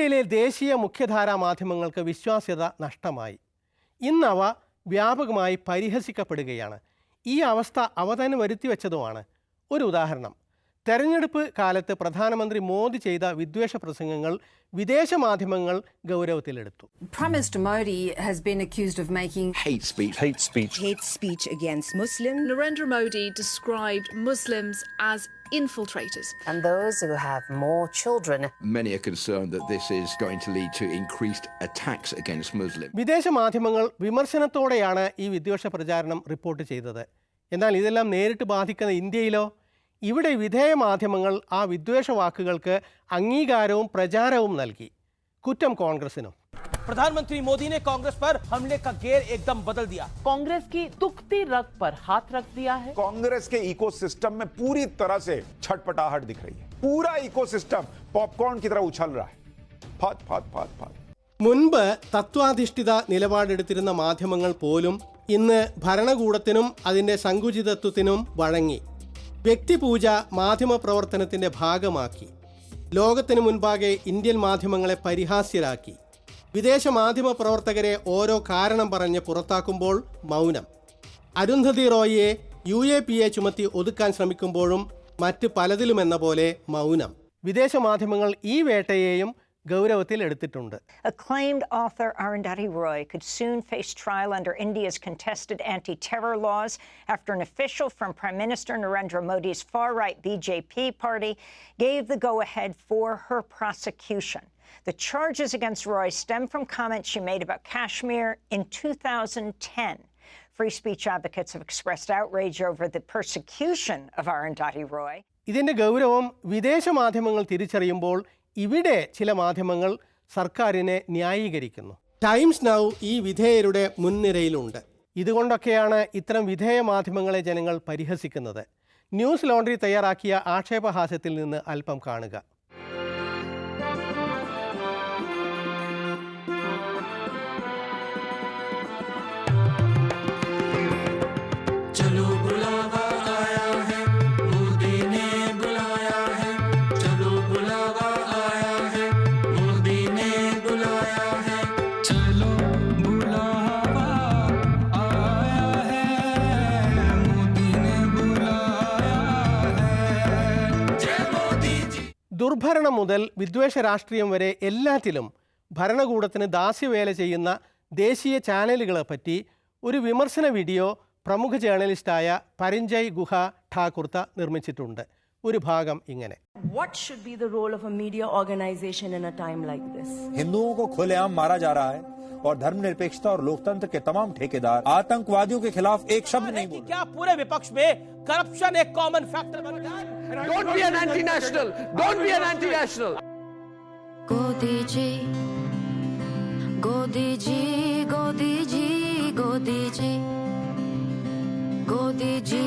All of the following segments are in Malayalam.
ഇന്ത്യയിലെ ദേശീയ മുഖ്യധാരാ മാധ്യമങ്ങൾക്ക് വിശ്വാസ്യത നഷ്ടമായി. ഇന്നവ വ്യാപകമായി പരിഹസിക്കപ്പെടുകയാണ്. ഈ അവസ്ഥ അവ തന്നെ വരുത്തിവെച്ചതുമാണ് ഒരു ഉദാഹരണം. തെരഞ്ഞെടുപ്പ് കാലത്ത് പ്രധാനമന്ത്രി മോദി ചെയ്ത വിദ്വേഷ പ്രസംഗങ്ങൾ വിദേശ മാധ്യമങ്ങൾ ഗൗരവത്തിലെടുത്തു Prime Minister Modi has been accused of making hate speech. Hate speech. hate speech against Muslim Narendra Modi described Muslims as infiltrators. and those who have more children Many are concerned that this is going to lead to increased attacks against Muslims. വിദേശ മാധ്യമങ്ങൾ വിമർശനത്തോടെയാണ് ഈ വിദ്വേഷ പ്രചാരണം റിപ്പോർട്ട് ചെയ്തത് എന്നാൽ ഇതെല്ലാം നേരിട്ട് ബാധിക്കുന്ന ഇന്ത്യയിലോ ഇവിടെ വിധേയ മാധ്യമങ്ങൾ ആ വിദ്വേഷ വാക്കുകൾക്ക് അംഗീകാരവും പ്രചാരവും നൽകി കുറ്റം കോൺഗ്രസിനും प्रधानमंत्री मोदी ने कांग्रेस पर हमले का गेर एकदम बदल दिया कांग्रेस की दुखती रग पर हाथ रख दिया है कांग्रेस के इकोसिस्टम में पूरी तरह से छटपटाहट दिख रही है पूरा इकोसिस्टम पॉपकॉर्न की तरह उछल रहा है फात फात फात फात മുൻപ് തത്വാധിഷ്ഠിത നിലപാടെടുത്തിരുന്ന മാധ്യമങ്ങൾ പോലും ഇന്ന് ഭരണകൂടത്തിനും അതിൻ്റെ സങ്കുചിതത്വത്തിനും വഴങ്ങി വ്യക്തിപൂജ മാധ്യമ പ്രവർത്തനത്തിന്റെ ഭാഗമാക്കി. ലോകത്തിനു മുൻപാകെ ഇന്ത്യൻ മാധ്യമങ്ങളെ പരിഹാസ്യരാക്കി. വിദേശ മാധ്യമ പ്രവർത്തകരെ ഓരോ കാരണം പറഞ്ഞ് പുറത്താക്കുമ്പോൾ മൗനം. അരുന്ധതി റോയിയെ യു എ പി എ ചുമത്തി ഒതുക്കാൻ ശ്രമിക്കുമ്പോഴും മറ്റ് പലതിലുമെന്ന പോലെ മൗനം. വിദേശ മാധ്യമങ്ങൾ ഈ വേട്ടയെയും ഗൗരവത്തിൽ എടുത്തിട്ടുണ്ട് Acclaimed author Arundhati Roy could soon face trial under India's contested anti terror laws after an official from Prime Minister Narendra Modi's far right BJP party gave the go ahead for her prosecution. The charges against Roy stem from comments she made about Kashmir in 2010. Free speech advocates have expressed outrage over the persecution of Arundhati Roy. ഇതിൻ്റെ ഗൗരവം വിദേശ മാധ്യമങ്ങൾ തിരിച്ചറിയുമ്പോൾ ഇവിടെ ചില മാധ്യമങ്ങൾ സർക്കാരിനെ ന്യായീകരിക്കുന്നു. ടൈംസ് നൗ ഈ വിധേയരുടെ മുൻനിരയിലുണ്ട്. ഇതുകൊണ്ടൊക്കെയാണ് ഇത്തരം വിധേയ മാധ്യമങ്ങളെ ജനങ്ങൾ പരിഹസിക്കുന്നത്. ന്യൂസ് ലോണ്ടറി തയ്യാറാക്കിയ ആക്ഷേപഹാസ്യത്തിൽ നിന്ന് അല്പം കാണുക. ദുർഭരണം മുതൽ വിദ്വേഷ രാഷ്ട്രീയം വരെ എല്ലാത്തിലും ഭരണകൂടത്തിന് ദാസ്യവേല ചെയ്യുന്ന ദേശീയ ചാനലുകളെ പറ്റി ഒരു വിമർശന വീഡിയോ പ്രമുഖ ജേർണലിസ്റ്റായ പരിഞ്ജയ് ഗുഹ ഠാക്കുർത്ത നിർമ്മിച്ചിട്ടുണ്ട് ഒരു ഭാഗം ഇങ്ങനെ What should be the role of a media organization in a time like this? हिंदुओं को खुलेआम मारा जा रहा है और धर्मनिरपेक्षता और लोकतंत्र के तमाम ठेकेदार आतंकवादियों के खिलाफ एक शब्द नहीं कि बोल क्या पूरे विपक्ष में करप्शन एक कॉमन फैक्टर बन गया Don't be an anti-national. Don't be an anti-national. गोदी जी गोदी जी गोदी जी गोदी जी गोदी जी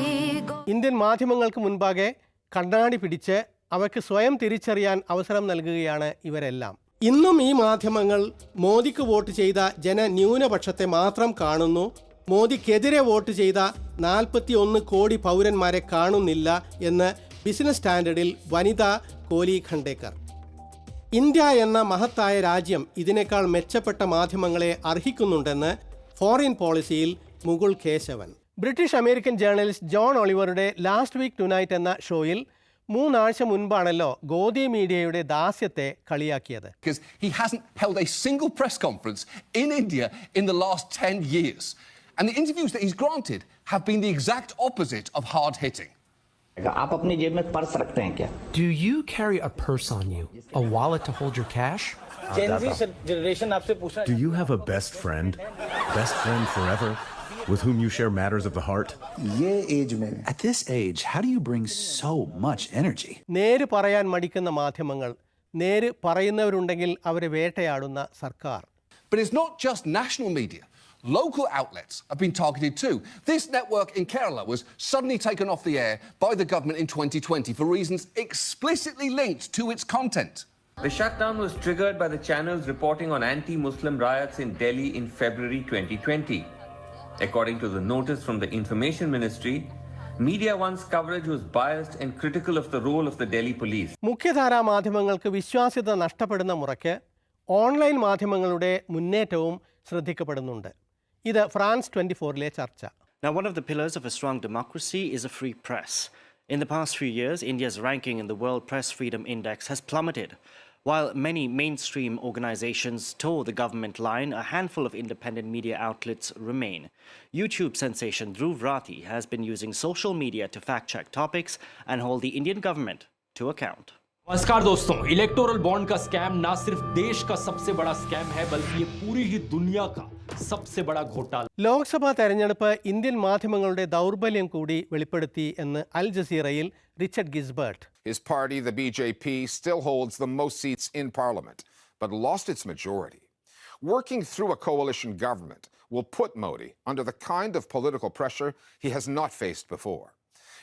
गो ഇന്ത്യൻ മാധ്യമങ്ങൾക്ക് മുൻപാകെ കണ്ണാടി പിടിച്ച് അവയ്ക്ക് സ്വയം തിരിച്ചറിയാൻ അവസരം നൽകുകയാണ് ഇവരെല്ലാം ഇന്നും ഈ മാധ്യമങ്ങൾ മോദിക്ക് വോട്ട് ചെയ്ത ജന ന്യൂനപക്ഷത്തെ മാത്രം കാണുന്നു. മോദിക്കെതിരെ വോട്ട് ചെയ്ത നാൽപ്പത്തി ഒന്ന് കോടി പൗരന്മാരെ കാണുന്നില്ല എന്ന് ബിസിനസ് സ്റ്റാൻഡേർഡിൽ വനിത കോലി ഖണ്ഡേക്കർ. ഇന്ത്യ എന്ന മഹത്തായ രാജ്യം ഇതിനേക്കാൾ മെച്ചപ്പെട്ട മാധ്യമങ്ങളെ അർഹിക്കുന്നുണ്ടെന്ന് foreign പോളിസിയിൽ Mukul Keshavan. British American journalist John ഒളിവറുടെ last week tonight എന്ന ഷോയിൽ മൂന്നാഴ്ച മുൻപാണല്ലോ ഗോദി മീഡിയയുടെ ദാസ്യത്തെ കളിയാക്കിയത് Because he hasn't held a single press conference in India in the last 10 years. And the interviews that he's granted have been the exact opposite of hard hitting. आप अपनी जेब में पर्स रखते हैं क्या Do you carry a purse on you? A wallet to hold your cash? Gen Z generation आपसे पूछना Do you have a best friend? Best friend forever? with whom you share matters of the heart? At this age, how do you bring so much energy? But it's not just national media. Local outlets have been targeted too. This network in Kerala was suddenly taken off the air by the government in 2020 for reasons explicitly linked to its content. The shutdown was triggered by the channel's reporting on anti Muslim riots in Delhi in February 2020. According to the notice from the Information Ministry, Media One's coverage was biased and critical of the role of the Delhi police. മുഖ്യധാരാ മാധ്യമങ്ങൾക്ക് വിശ്വാസ്യത നഷ്ടപ്പെടുന്ന മുറയ്ക്ക് ഓൺലൈൻ മാധ്യമങ്ങളുടെ മുന്നേറ്റവും ശ്രദ്ധിക്കപ്പെടുന്നുണ്ട് ഇത് ഫ്രാൻസ് ട്വന്റി ഫോറിലെ ചർച്ച Now, one of the pillars of a strong democracy is a free press. In the past few years, India's ranking in the World Press Freedom Index has plummeted. While many mainstream organizations toe the government line, a handful of independent media outlets remain. YouTube sensation Dhruv Rathi has been using social media to fact check topics and hold the Indian government to account. नमस्कार दोस्तों इलेक्टोरल बॉन्ड का स्कैम ना सिर्फ देश का सबसे बड़ा स्कैम है बल्कि ये पूरी ही दुनिया का सबसे बड़ा घोटाला ലോക്സഭാ തെരഞ്ഞെടുപ്പ് ഇന്ത്യൻ മാധ്യമങ്ങളുടെ ദൗർബല്യം കൂടി വെളിപ്പെടുത്തി എന്ന് അൽ ജസീറയിൽ Richard Gisbert His party, the BJP, still holds the most seats in parliament, but lost its majority. Working through a coalition government will put Modi under the kind of political pressure he has not faced before.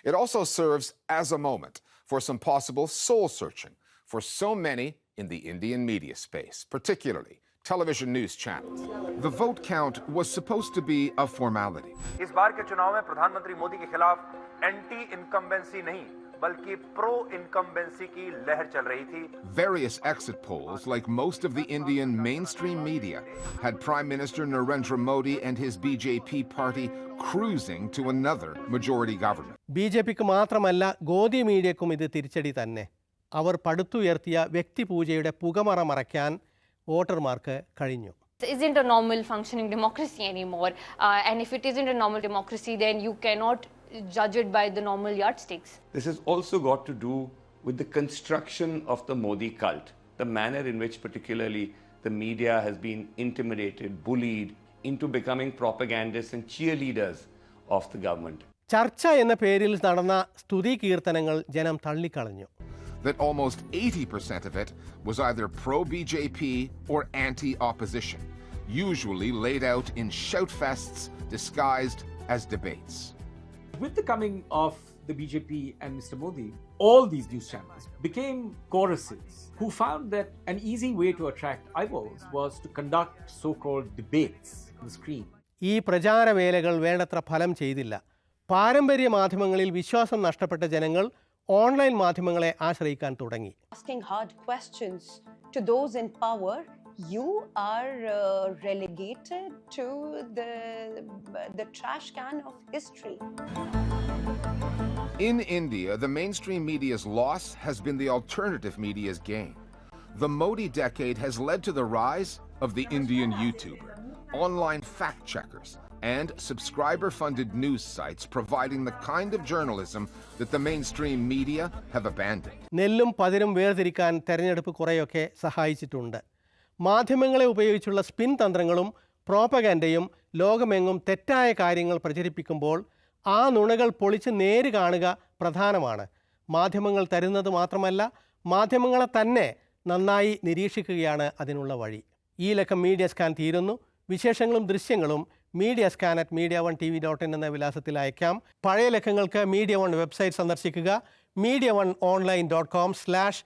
It also serves as a moment for some possible soul searching for so many in the Indian media space, particularly television news channels. The vote count was supposed to be a formality. इस बार के चुनाव में प्रधानमंत्री मोदी के खिलाफ एंटी इनकम्बेंसी नहीं बल्कि प्रो इनकम्बेंसी की लहर चल रही थी Various exit polls, like most of the Indian mainstream media, had Prime Minister Narendra Modi and his BJP party cruising to another majority government. B J പിക്ക് മാത്രമല്ല ഗോദി മീഡിയക്കും ഇത് തിരിച്ചടി തന്നെ അവർ പടുത്തുയർത്തിയ വ്യക്തിപൂജയുടെ പുകമറ മറയ്ക്കാൻ വോട്ടർമാർക്ക് കഴിഞ്ഞു isn't a normal functioning democracy anymore. Uh, and if it isn't a normal democracy, then you cannot judge it by the normal yardsticks. This has also got to do with the construction of the Modi cult, the manner in which, particularly, the media has been intimidated, bullied into becoming propagandists and cheerleaders of the government. ചർച്ച എന്ന പേരിൽ നടന്ന സ്തുതി കീർത്തനങ്ങൾ ജനം തള്ളിക്കളഞ്ഞു That almost 80% of it was either pro BJP or anti opposition, usually laid out in shoutfests disguised as debates. With the coming of the BJP and Mr. Modi, all these news channels became choruses who found that an easy way to attract eyeballs was to conduct so-called debates on the screen. ഈ പ്രചാരവേലകൾ വേണ്ടത്ര ഫലം ചെയ്തില്ല പാരമ്പര്യ മാധ്യമങ്ങളിൽ വിശ്വാസം നഷ്ടപ്പെട്ട ജനങ്ങൾ ഓൺലൈൻ മാധ്യമങ്ങളെ ആശ്രയിക്കാൻ തുടങ്ങി asking hard questions to those in power, you are uh, relegated to the, the trash can of history. In India, the mainstream media's loss has been the alternative media's gain. The Modi decade has led to the rise of the Indian YouTuber, online fact checkers, and subscriber funded news sites providing the kind of journalism that the mainstream media have abandoned. നെല്ലും പതിരും വേർതിരിക്കാൻ തെരഞ്ഞെടുപ്പ് കുറേയൊക്കെ സഹായിച്ചിട്ടുണ്ട് മാധ്യമങ്ങളെ ഉപയോഗിച്ചുള്ള സ്പിൻ തന്ത്രങ്ങളും പ്രോപ്പഗാൻഡയും ലോകമെങ്ങും തെറ്റായ കാര്യങ്ങൾ പ്രചരിപ്പിക്കുമ്പോൾ ആ നുണകൾ പൊളിച്ച് നേര് കാണുക പ്രധാനമാണ്. മാധ്യമങ്ങൾ തരുന്നത് മാത്രമല്ല മാധ്യമങ്ങളെ തന്നെ നന്നായി നിരീക്ഷിക്കുകയാണ് അതിനുള്ള വഴി. ഈ ലക്കം മീഡിയ സ്കാൻ തീരുന്നു. വിശേഷങ്ങളും ദൃശ്യങ്ങളും media scan at Media One T V dot in എന്ന വിലാസത്തിൽ അയക്കാം. പഴയ ലക്കങ്ങൾക്ക് മീഡിയ വൺ വെബ്സൈറ്റ് സന്ദർശിക്കുക. Media One online dot com slash